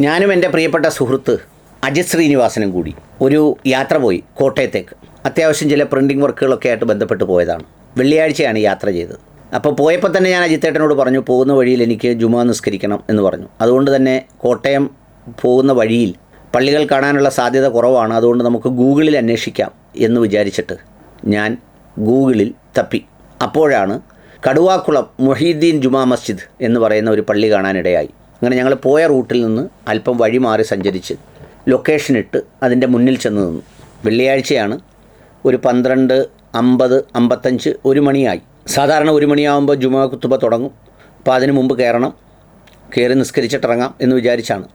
ഞാനും എന്റെ പ്രിയപ്പെട്ട സുഹൃത്ത് അജിത് ശ്രീനിവാസനും കൂടി ഒരു യാത്ര പോയി കോട്ടയത്തേക്ക്. അത്യാവശ്യം ചില പ്രിന്റിംഗ് വർക്കുകളൊക്കെ ആയിട്ട് ബന്ധപ്പെട്ട് പോയതാണ്. വെള്ളിയാഴ്ചയാണ് യാത്ര ചെയ്തത്. അപ്പോൾ പോയപ്പോൾ തന്നെ ഞാൻ അജിത്തേട്ടനോട് പറഞ്ഞു പോകുന്ന വഴിയിൽ എനിക്ക് ജുമാ നിസ്കരിക്കണം എന്ന് പറഞ്ഞു. അതുകൊണ്ട് തന്നെ കോട്ടയം പോകുന്ന വഴിയിൽ പള്ളികൾ കാണാനുള്ള സാധ്യത കുറവാണ്. അതുകൊണ്ട് നമുക്ക് ഗൂഗിളിൽ അന്വേഷിക്കാം എന്ന് വിചാരിച്ചിട്ട് ഞാൻ ഗൂഗിളിൽ തപ്പി. അപ്പോഴാണ് കടുവാക്കുളം മൊഹീദ്ദീൻ ജുമാ മസ്ജിദ് എന്ന് പറയുന്ന ഒരു പള്ളി കാണാനിടയായി. അങ്ങനെ ഞങ്ങൾ പോയ റൂട്ടിൽ നിന്ന് അല്പം വഴി മാറി സഞ്ചരിച്ച് ലൊക്കേഷൻ ഇട്ട് അതിന്റെ മുന്നിൽ ചെന്ന് നിന്നു. വെള്ളിയാഴ്ചയാണ് ഒരു പന്ത്രണ്ട് അമ്പത് അമ്പത്തഞ്ച് ഒരു മണിയായി. സാധാരണ ഒരു മണിയാകുമ്പോൾ ജുമാ കുത്തുബ തുടങ്ങും. അപ്പോൾ അതിന് മുമ്പ് കയറണം കയറി നിസ്കരിച്ചിട്ടിറങ്ങാം എന്ന് വിചാരിച്ചാണ്.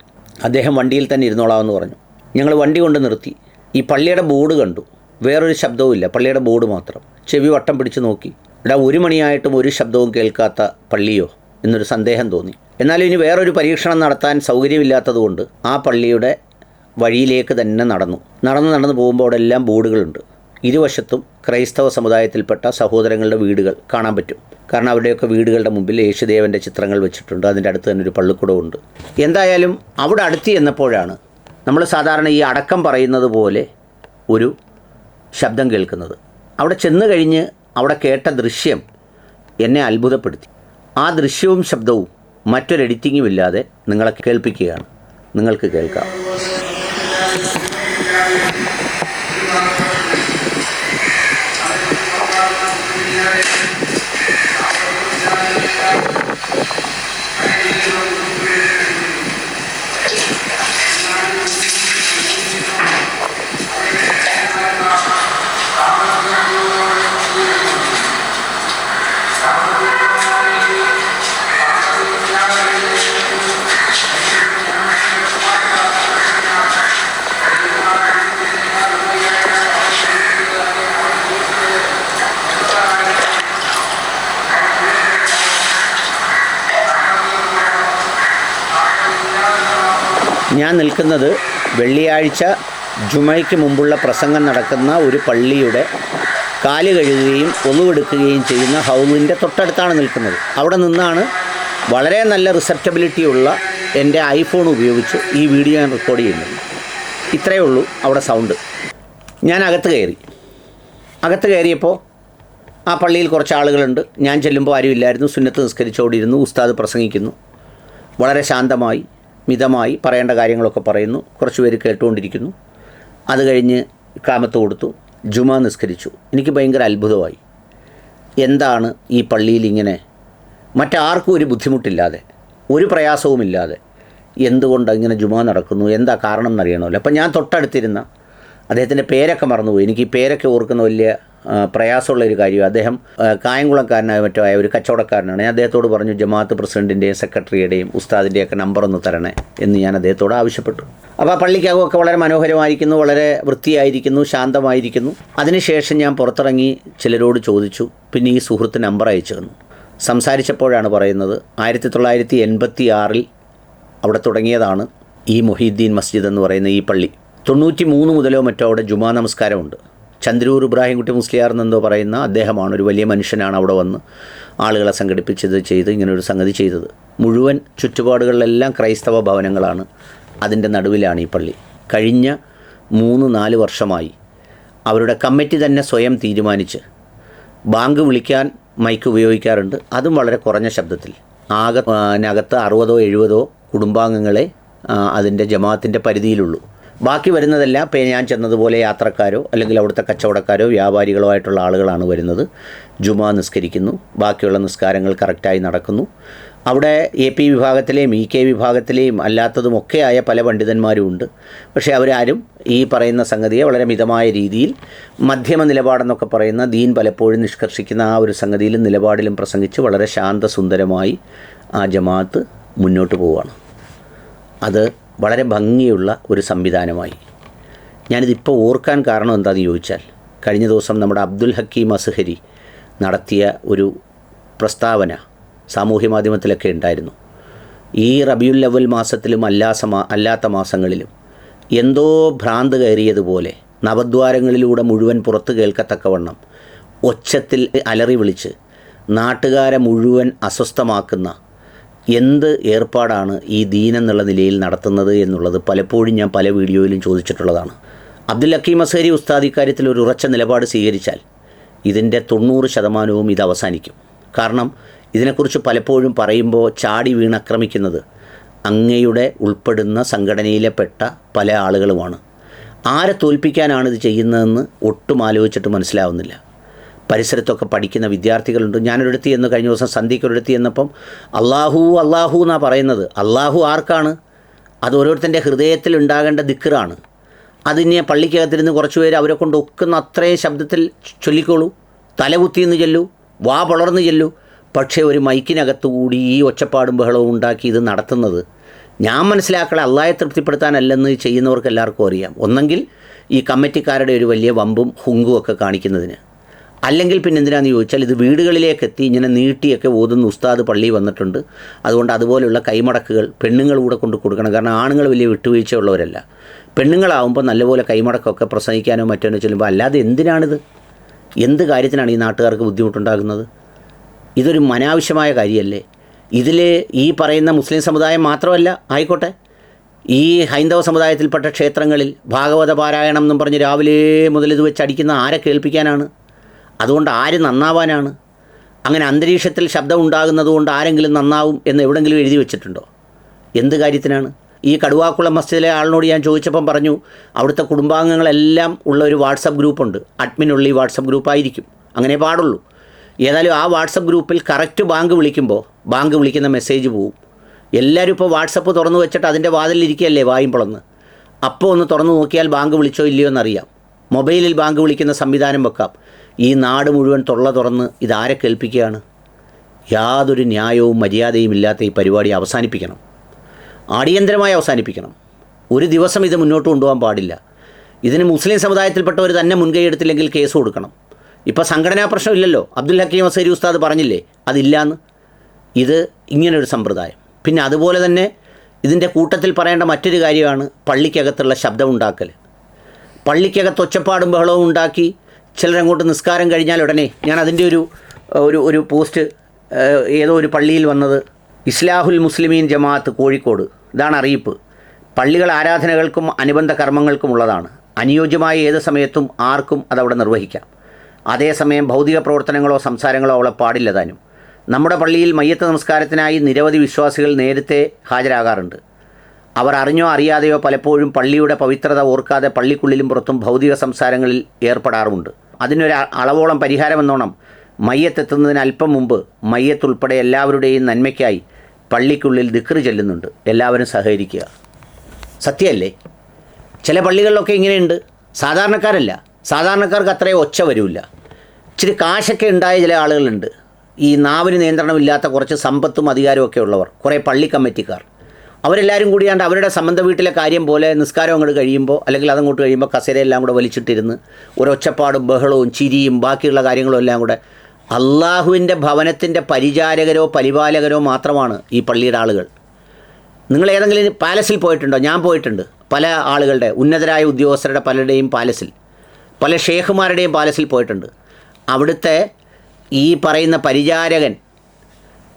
അദ്ദേഹം വണ്ടിയിൽ തന്നെ ഇരുന്നോളാമെന്ന് പറഞ്ഞു. ഞങ്ങൾ വണ്ടി കൊണ്ട് നിർത്തി. ഈ പള്ളിയുടെ ബോർഡ് കണ്ടു. വേറൊരു ശബ്ദവുമില്ല പള്ളിയുടെ ബോർഡ് മാത്രം. ചെവി വട്ടം പിടിച്ച് നോക്കി. ഇവിടെ ഒരു മണിയായിട്ടും ഒരു ശബ്ദവും കേൾക്കാത്ത പള്ളിയോ? എന്നൊരു സന്ദേഹം തോന്നി. എന്നാൽ ഇനി വേറൊരു പരീക്ഷണം നടത്താൻ സൗകര്യമില്ലാത്തതുകൊണ്ട് ആ പള്ളിയുടെ വഴിയിലേക്ക് തന്നെ നടന്നു. നടന്ന് നടന്ന് പോകുമ്പോൾ അവിടെ എല്ലാം ബോർഡുകളുണ്ട്. ഇരുവശത്തും ക്രൈസ്തവ സമുദായത്തിൽപ്പെട്ട സഹോദരങ്ങളുടെ വീടുകൾ കാണാൻ പറ്റും. കാരണം അവരുടെയൊക്കെ വീടുകളുടെ മുമ്പിൽ യേശുദേവന്റെ ചിത്രങ്ങൾ വെച്ചിട്ടുണ്ട്. അതിന്റെ അടുത്ത് തന്നെ ഒരു പള്ളിക്കൂടമുണ്ട് എന്തായാലും അവിടെ അടുത്ത് ചെന്നപ്പോഴാണ് നമ്മൾ സാധാരണ ഈ അടക്കം പറയുന്നത് പോലെ ഒരു ശബ്ദം കേൾക്കുന്നത്. അവിടെ ചെന്ന് കഴിഞ്ഞ് അവിടെ കേട്ട ദൃശ്യം എന്നെ അത്ഭുതപ്പെടുത്തി. ആ ദൃശ്യവും ശബ്ദവും മറ്റൊരു എഡിറ്റിങ്ങും ഇല്ലാതെ നിങ്ങളെ കേൾപ്പിക്കുകയാണ്. നിങ്ങൾക്ക് കേൾക്കാം. ഞാൻ നിൽക്കുന്നത് വെള്ളിയാഴ്ച ജുമയ്ക്ക് മുമ്പുള്ള പ്രസംഗം നടക്കുന്ന ഒരു പള്ളിയുടെ കാൽ കഴുകുകയും ഒളിവെടുക്കുകയും ചെയ്യുന്ന ഹൗലിന്റെ തൊട്ടടുത്താണ് നിൽക്കുന്നത്. അവിടെ നിന്നാണ് വളരെ നല്ല റിസപ്റ്റബിലിറ്റി ഉള്ള എന്റെ ഐഫോൺ ഉപയോഗിച്ച് ഈ വീഡിയോ ഞാൻ റെക്കോർഡ് ചെയ്യുന്നത്. ഇത്രയേ ഉള്ളൂ അവിടെ സൗണ്ട് ഞാൻ അകത്ത് കയറി. അകത്ത് കയറിയപ്പോൾ ആ പള്ളിയിൽ കുറച്ച് ആളുകളുണ്ട്. ഞാൻ ചെല്ലുമ്പോൾ ആരുമില്ലായിരുന്നു സുന്നത്ത് നിസ്കരിച്ചോടിയിരുന്നു ഉസ്താദ് പ്രസംഗിക്കുന്നു. വളരെ ശാന്തമായി. മിതമായി പറയേണ്ട കാര്യങ്ങളൊക്കെ പറയുന്നു. കുറച്ച് പേര് കേട്ടുകൊണ്ടിരിക്കുന്നു. അത് കഴിഞ്ഞ് കാമത്ത് കൊടുത്തു. ജുമ നിസ്കരിച്ചു. എനിക്ക് ഭയങ്കര അത്ഭുതമായി. എന്താണ് ഈ പള്ളിയിൽ ഇങ്ങനെ? മറ്റാർക്കും ഒരു ബുദ്ധിമുട്ടില്ലാതെ ഒരു പ്രയാസവുമില്ലാതെ എന്തുകൊണ്ട് ഇങ്ങനെ ജുമ നടക്കുന്നു? എന്താ കാരണം എന്നറിയണമല്ലോ അപ്പം ഞാൻ തൊട്ടടുത്തിരുന്ന അദ്ദേഹത്തിന്റെ പേരൊക്കെ മറന്നുപോയി. എനിക്ക് ഈ പേരൊക്കെ ഓർക്കുന്ന വലിയ പ്രയാസമുള്ള ഒരു കാര്യം അദ്ദേഹം കായംകുളക്കാരനായ മറ്റോ ആയ ഒരു കച്ചവടക്കാരനാണ്. ഞാൻ അദ്ദേഹത്തോട് പറഞ്ഞു ജമാഅത്ത് പ്രസിഡന്റിന്റെയും സെക്രട്ടറിയുടെയും ഉസ്താദിന്റെയൊക്കെ നമ്പർ ഒന്ന് തരണേ എന്ന് ഞാൻ അദ്ദേഹത്തോട് ആവശ്യപ്പെട്ടു. അപ്പോൾ ആ പള്ളിക്കകമൊക്കെ വളരെ മനോഹരമായിരിക്കുന്നു വളരെ വൃത്തിയായിരിക്കുന്നു ശാന്തമായിരിക്കുന്നു. അതിനുശേഷം ഞാൻ പുറത്തിറങ്ങി ചിലരോട് ചോദിച്ചു. പിന്നെ ഈ സുഹൃത്ത് നമ്പർ അയച്ചു തന്നു. സംസാരിച്ചപ്പോഴാണ് പറയുന്നത് ആയിരത്തി തൊള്ളായിരത്തി എൺപത്തി ആറിൽ അവിടെ തുടങ്ങിയതാണ് ഈ മൊഹീദ്ദീൻ മസ്ജിദ് എന്ന് പറയുന്ന ഈ പള്ളി. തൊണ്ണൂറ്റി മൂന്ന് മുതലോ മറ്റോ അവിടെ ജുമാ നമസ്കാരമുണ്ട്. ചന്ദ്രൂർ ഇബ്രാഹിംകുട്ടി മുസ്ലിയാർ എന്നെന്തോ പറയുന്ന അദ്ദേഹമാണ് ഒരു വലിയ മനുഷ്യനാണ് അവിടെ വന്ന് ആളുകളെ സംഘടിപ്പിച്ചത് ചെയ്ത് ഇങ്ങനെ ഒരു സംഗതി ചെയ്തത്. മുഴുവൻ ചുറ്റുപാടുകളിലെല്ലാം ക്രൈസ്തവ ഭവനങ്ങളാണ് അതിന്റെ നടുവിലാണ് ഈ പള്ളി. കഴിഞ്ഞ മൂന്ന് നാല് വർഷമായി അവരുടെ കമ്മിറ്റി തന്നെ സ്വയം തീരുമാനിച്ച് ബാങ്ക് വിളിക്കാൻ മൈക്ക് ഉപയോഗിക്കാറുണ്ട്. അതും വളരെ കുറഞ്ഞ ശബ്ദത്തിൽ. ആകെ അകത്ത് അറുപതോ എഴുപതോ കുടുംബാംഗങ്ങളെ അതിന്റെ ജമാഅത്തിന്റെ പരിധിയിലുള്ളൂ. ബാക്കി വരുന്നതെല്ലാം. ഞാൻ ചെന്നതുപോലെ യാത്രക്കാരോ അല്ലെങ്കിൽ അവിടുത്തെ കച്ചവടക്കാരോ വ്യാപാരികളോ ആയിട്ടുള്ള ആളുകളാണ് വരുന്നത്. ജുമാ നിസ്കരിക്കുന്നു. ബാക്കിയുള്ള നിസ്കാരങ്ങൾ കറക്റ്റായി നടക്കുന്നു. അവിടെ എ പി വിഭാഗത്തിലെയും ഇ കെ വിഭാഗത്തിലെയും അല്ലാത്തതുമൊക്കെയായ പല പണ്ഡിതന്മാരും ഉണ്ട്. പക്ഷേ അവരാരും ഈ പറയുന്ന സംഗതിയെ വളരെ മിതമായ രീതിയിൽ മധ്യമ നിലപാടെന്നൊക്കെ പറയുന്ന ദീൻ പലപ്പോഴും നിഷ്കർഷിക്കുന്ന ആ ഒരു സംഗതിയിലും നിലപാടിലും പ്രസംഗിച്ച് വളരെ ശാന്തസുന്ദരമായി ആ ജമാഅത്ത് മുന്നോട്ട് പോവുകയാണ്. അത് വളരെ ഭംഗിയുള്ള ഒരു സംവിധാനമായി. ഞാനിതിപ്പോൾ ഓർക്കാൻ കാരണം എന്താണെന്ന് ചോദിച്ചാൽ കഴിഞ്ഞ ദിവസം നമ്മുടെ അബ്ദുൽ ഹക്കീം അസ്ഹരി നടത്തിയ ഒരു പ്രസ്താവന സാമൂഹ്യ മാധ്യമത്തിലൊക്കെ ഉണ്ടായിരുന്നു. ഈ റബിയുൽ ലവൽ മാസത്തിലും അല്ലാസ സമാ അല്ലാത്ത മാസങ്ങളിലും എന്തോ ഭ്രാന്ത് കയറിയതുപോലെ നവദ്വാരങ്ങളിലൂടെ മുഴുവൻ പുറത്ത് കേൾക്കത്തക്കവണ്ണം ഒച്ചത്തിൽ അലറി വിളിച്ച് നാട്ടുകാരെ മുഴുവൻ അസ്വസ്ഥമാക്കുന്ന എന്ത് ഏർപ്പാടാണ് ഈ ദീൻ എന്നുള്ള നിലയിൽ നടത്തുന്നത് എന്നുള്ളത് പലപ്പോഴും ഞാൻ പല വീഡിയോയിലും ചോദിച്ചിട്ടുള്ളതാണ്. അബ്ദുൽ ഹക്കീം അസേരി ഉസ്താദ് ഇക്കാര്യത്തിൽ ഒരു ഉറച്ച നിലപാട് സ്വീകരിച്ചാൽ ഇതിന്റെ തൊണ്ണൂറ് ശതമാനവും ഇത് അവസാനിക്കും. കാരണം ഇതിനെക്കുറിച്ച് പലപ്പോഴും പറയുമ്പോൾ ചാടി വീണാക്രമിക്കുന്നത് അങ്ങയുടെ ഉൾപ്പെടുന്ന സംഘടനയിലെപ്പെട്ട പല ആളുകളുമാണ്. ആരെ തോൽപ്പിക്കാനാണ് ഇത് ചെയ്യുന്നതെന്ന് ഒട്ടും ആലോചിച്ചിട്ട് മനസ്സിലാവുന്നില്ല. പരിസരത്തൊക്കെ പഠിക്കുന്ന വിദ്യാർത്ഥികളുണ്ട്. ഞാനൊരിടത്തി എന്ന് കഴിഞ്ഞ ദിവസം സന്ധ്യയ്ക്കൊരിടത്ത് എന്നപ്പം അള്ളാഹു അള്ളാഹു എന്നാണ് പറയുന്നത്. അള്ളാഹു ആർക്കാണ്? അത് ഓരോരുത്തന്റെ ഹൃദയത്തിൽ ഉണ്ടാകേണ്ട ദിക്കറാണ് അതിനെ പള്ളിക്കകത്തിരുന്ന് കുറച്ച് പേര് അവരെ കൊണ്ട് ഒക്കുന്ന അത്രയും ശബ്ദത്തിൽ ചൊല്ലിക്കോളൂ. തലകുത്തിയെന്ന് ചെല്ലൂ വാ വളർന്ന് ചെല്ലൂ. പക്ഷേ ഒരു മൈക്കിനകത്ത് കൂടി ഈ ഒച്ചപ്പാടും ബഹളവും ഉണ്ടാക്കി ഇത് നടത്തുന്നത് ഞാൻ മനസ്സിലാക്കളെ അള്ളാഹെ തൃപ്തിപ്പെടുത്താനല്ലെന്ന് ചെയ്യുന്നവർക്ക് എല്ലാവർക്കും അറിയാം. ഒന്നെങ്കിൽ ഈ കമ്മിറ്റിക്കാരുടെ ഒരു വലിയ വമ്പും ഹുങ്കും ഒക്കെ കാണിക്കുന്നതിന്. അല്ലെങ്കിൽ പിന്നെ എന്തിനാന്ന് ചോദിച്ചാൽ ഇത് വീടുകളിലേക്ക് എത്തി ഇങ്ങനെ നീട്ടിയൊക്കെ ഓതുന്ന ഉസ്താദ് പള്ളി വന്നിട്ടുണ്ട്. അതുകൊണ്ട് അതുപോലെയുള്ള കൈമടക്കുകൾ പെണ്ണുങ്ങൾ കൂടെ കൊണ്ട് കൊടുക്കണം. കാരണം ആണുങ്ങൾ വലിയ വിട്ടുവീഴ്ചയുള്ളവരല്ല. പെണ്ണുങ്ങളാവുമ്പോൾ നല്ലപോലെ കൈമടക്കമൊക്കെ പ്രസംഗിക്കാനോ മറ്റോ ചെല്ലുമ്പോൾ അല്ലാതെ എന്തിനാണിത്? എന്ത് കാര്യത്തിനാണ് ഈ നാട്ടുകാർക്ക് ബുദ്ധിമുട്ടുണ്ടാകുന്നത്? ഇതൊരു അനാവശ്യമായ കാര്യമല്ലേ? ഇതിൽ ഈ പറയുന്ന മുസ്ലിം സമുദായം മാത്രമല്ല ആയിക്കോട്ടെ. ഈ ഹൈന്ദവ സമുദായത്തിൽപ്പെട്ട ക്ഷേത്രങ്ങളിൽ ഭാഗവത പാരായണം എന്നും പറഞ്ഞ് രാവിലെ മുതൽ ഇത് വെച്ച് അടിക്കുന്ന ആരെ കേൾപ്പിക്കാനാണ്? അതുകൊണ്ട് ആര് നന്നാവാനാണ്? അങ്ങനെ അന്തരീക്ഷത്തിൽ ശബ്ദം ഉണ്ടാകുന്നത് ആരെങ്കിലും നന്നാവും എന്ന് എവിടെങ്കിലും എഴുതി വെച്ചിട്ടുണ്ടോ? എന്ത് കാര്യത്തിനാണ്? ഈ കടുവാക്കുളം മസ്ജിദിലെ ആളിനോട് ഞാൻ ചോദിച്ചപ്പം പറഞ്ഞു അവിടുത്തെ കുടുംബാംഗങ്ങളെല്ലാം ഉള്ള ഒരു വാട്സപ്പ് ഗ്രൂപ്പുണ്ട്. അഡ്മിനുള്ള ഈ വാട്സപ്പ് ഗ്രൂപ്പായിരിക്കും. അങ്ങനെ പാടുള്ളൂ. ഏതായാലും ആ വാട്സപ്പ് ഗ്രൂപ്പിൽ കറക്റ്റ് ബാങ്ക് വിളിക്കുമ്പോൾ ബാങ്ക് വിളിക്കുന്ന മെസ്സേജ് പോവും. എല്ലാവരും ഇപ്പോൾ വാട്സപ്പ് തുറന്നു വെച്ചിട്ട് അതിന്റെ വാതിലിരിക്കുകയല്ലേ വായും പൊളന്ന്? അപ്പോൾ ഒന്ന് തുറന്നു നോക്കിയാൽ ബാങ്ക് വിളിച്ചോ ഇല്ലയോ എന്നറിയാം. മൊബൈലിൽ ബാങ്ക് വിളിക്കുന്ന സംവിധാനം വെക്കാം. ഈ നാട് മുഴുവൻ തൊള്ള തുറന്ന് ഇതാരെ കേൾപ്പിക്കുകയാണ്? യാതൊരു ന്യായവും മര്യാദയും ഇല്ലാത്ത ഈ പരിപാടി അവസാനിപ്പിക്കണം. അടിയന്തരമായി അവസാനിപ്പിക്കണം. ഒരു ദിവസം ഇത് മുന്നോട്ട് കൊണ്ടുപോകാൻ പാടില്ല. ഇതിന് മുസ്ലിം സമുദായത്തിൽപ്പെട്ടവർ തന്നെ മുൻകൈ എടുത്തില്ലെങ്കിൽ കേസ് കൊടുക്കണം. ഇപ്പോൾ സംഘടനാ പ്രശ്നമില്ലല്ലോ അബ്ദുൽ ഹക്കീം അസേരി ഉസ്താദ് പറഞ്ഞില്ലേ? അതില്ലാന്ന്. ഇത് ഇങ്ങനൊരു സമ്പ്രദായം. പിന്നെ അതുപോലെ തന്നെ ഇതിന്റെ കൂട്ടത്തിൽ പറയേണ്ട മറ്റൊരു കാര്യമാണ് പള്ളിക്കകത്തുള്ള ശബ്ദമുണ്ടാക്കൽ പള്ളിക്കകത്ത് ഒച്ചപ്പാടും ബഹളവും ഉണ്ടാക്കി ചിലരങ്ങോട്ട് നിസ്കാരം കഴിഞ്ഞാൽ ഉടനെ ഞാൻ അതിന്റെ ഒരു ഒരു ഒരു പോസ്റ്റ് ഏതോ ഒരു പള്ളിയിൽ വന്നത് ഇസ്ലാഹുൽ മുസ്ലിമീൻ ജമാഅത്ത് കോഴിക്കോട്. ഇതാണ് അറിയിപ്പ്. പള്ളികൾ ആരാധനകൾക്കും അനുബന്ധ കർമ്മങ്ങൾക്കും ഉള്ളതാണ്. അനുയോജ്യമായ ഏത് സമയത്തും ആർക്കും അതവിടെ നിർവഹിക്കാം. അതേസമയം ഭൗതിക പ്രവർത്തനങ്ങളോ സംസാരങ്ങളോ അവളെ പാടില്ല താനും. നമ്മുടെ പള്ളിയിൽ മയ്യത്ത് നമസ്കാരത്തിനായി നിരവധി വിശ്വാസികൾ നേരത്തെ ഹാജരാകാറുണ്ട്. അവർ അറിഞ്ഞോ അറിയാതെയോ പലപ്പോഴും പള്ളിയുടെ പവിത്രത ഓർക്കാതെ പള്ളിക്കുള്ളിലും പുറത്തും ഭൗതിക സംസാരങ്ങളിൽ ഏർപ്പെടാറുമുണ്ട്. അതിനൊരു അളവോളം പരിഹാരമെന്നോണം മയ്യത്തെത്തുന്നതിന് അല്പം മുമ്പ് മയ്യത്തുൾപ്പെടെ എല്ലാവരുടെയും നന്മയ്ക്കായി പള്ളിക്കുള്ളിൽ ദിക്റ് ചെല്ലുന്നുണ്ട്. എല്ലാവരും സഹകരിക്കുക. സത്യമല്ലേ ചില പള്ളികളിലൊക്കെ ഇങ്ങനെയുണ്ട്. സാധാരണക്കാരല്ല. സാധാരണക്കാർക്ക് അത്രയും ഒച്ച വരില്ല. ഇച്ചിരി കാശൊക്കെ ഉണ്ടായ ചില ആളുകളുണ്ട്. ഈ നാവിന് നിയന്ത്രണമില്ലാത്ത കുറച്ച് സമ്പത്തും അധികാരവും ഒക്കെ ഉള്ളവർ കുറേ പള്ളി കമ്മിറ്റിക്കാർ അവരെല്ലാവരും കൂടിയാണ്ട് അവരുടെ സംബന്ധ വീട്ടിലെ കാര്യം പോലെ നിസ്കാരം അങ്ങോട്ട് കഴിയുമ്പോൾ അല്ലെങ്കിൽ അതങ്ങോട്ട് കഴിയുമ്പോൾ കസേരയെല്ലാം കൂടെ വലിച്ചിട്ടിരുന്ന് ഒരൊച്ചപ്പാടും ബഹളവും ചിരിയും ബാക്കിയുള്ള കാര്യങ്ങളും എല്ലാം കൂടെ അള്ളാഹുവിന്റെ ഭവനത്തിന്റെ പരിചാരകരോ പരിപാലകരോ മാത്രമാണ് ഈ പള്ളിയുടെ ആളുകൾ. നിങ്ങൾ ഏതെങ്കിലും പാലസിൽ പോയിട്ടുണ്ടോ? ഞാൻ പോയിട്ടുണ്ട്. പല ആളുകളുടെ ഉന്നതരായ ഉദ്യോഗസ്ഥരുടെ പലരുടെയും പാലസിൽ. പല ഷേഖുമാരുടെയും പാലസിൽ പോയിട്ടുണ്ട്. അവിടുത്തെ ഈ പറയുന്ന പരിചാരകൻ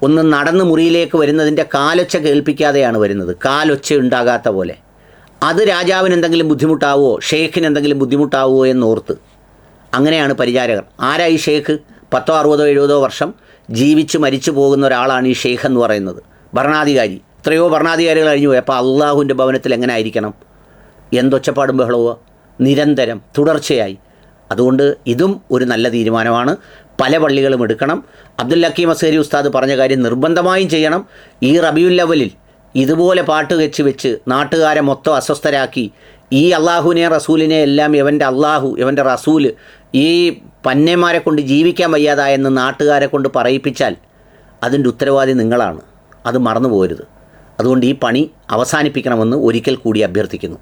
ഒന്ന് നടന്ന് മുറിയിലേക്ക് വരുന്നതിന്റെ കാലൊച്ച കേൾപ്പിക്കാതെയാണ് വരുന്നത്. കാലൊച്ച ഉണ്ടാകാത്ത പോലെ. അത് രാജാവിന് എന്തെങ്കിലും ബുദ്ധിമുട്ടാവുമോ ഷേഖിന് എന്തെങ്കിലും ബുദ്ധിമുട്ടാവുമോ എന്നോർത്ത്. അങ്ങനെയാണ് പരിചാരകർ. ആരാ ഈ ഷേഖ് പത്തോ അറുപതോ എഴുപതോ വർഷം ജീവിച്ച് മരിച്ചു പോകുന്ന ഒരാളാണ് ഈ ഷെയ്ഖ് എന്ന് പറയുന്നത്. ഭരണാധികാരി. എത്രയോ ഭരണാധികാരികൾ കഴിഞ്ഞു പോയി. അപ്പോൾ അള്ളാഹുവിന്റെ ഭവനത്തിൽ എങ്ങനെ ആയിരിക്കണം? എന്തൊച്ചപ്പാടും ബഹളവോ? നിരന്തരം തുടർച്ചയായി. അതുകൊണ്ട് ഇതും ഒരു നല്ല തീരുമാനമാണ്. പല പള്ളികളും എടുക്കണം. അബ്ദുൽ അസേരി ഉസ്താദ് പറഞ്ഞ കാര്യം നിർബന്ധമായും ചെയ്യണം. ഈ റബിയുൽ ലവലിൽ ഇതുപോലെ പാട്ട് വെച്ച് വെച്ച് നാട്ടുകാരെ മൊത്തം അസ്വസ്ഥരാക്കി ഈ അള്ളാഹുവിനെ റസൂലിനെ എല്ലാം ഇവന്റെ അള്ളാഹു ഇവന്റെ റസൂൽ ഈ പന്നന്മാരെ കൊണ്ട് ജീവിക്കാൻ വയ്യാതായെന്ന് നാട്ടുകാരെ കൊണ്ട് പറയിപ്പിച്ചാൽ അതിന്റെ ഉത്തരവാദി നിങ്ങളാണ്. അത് മറന്നു പോരുത് അതുകൊണ്ട് ഈ പണി അവസാനിപ്പിക്കണമെന്ന് ഒരിക്കൽ കൂടി അഭ്യർത്ഥിക്കുന്നു.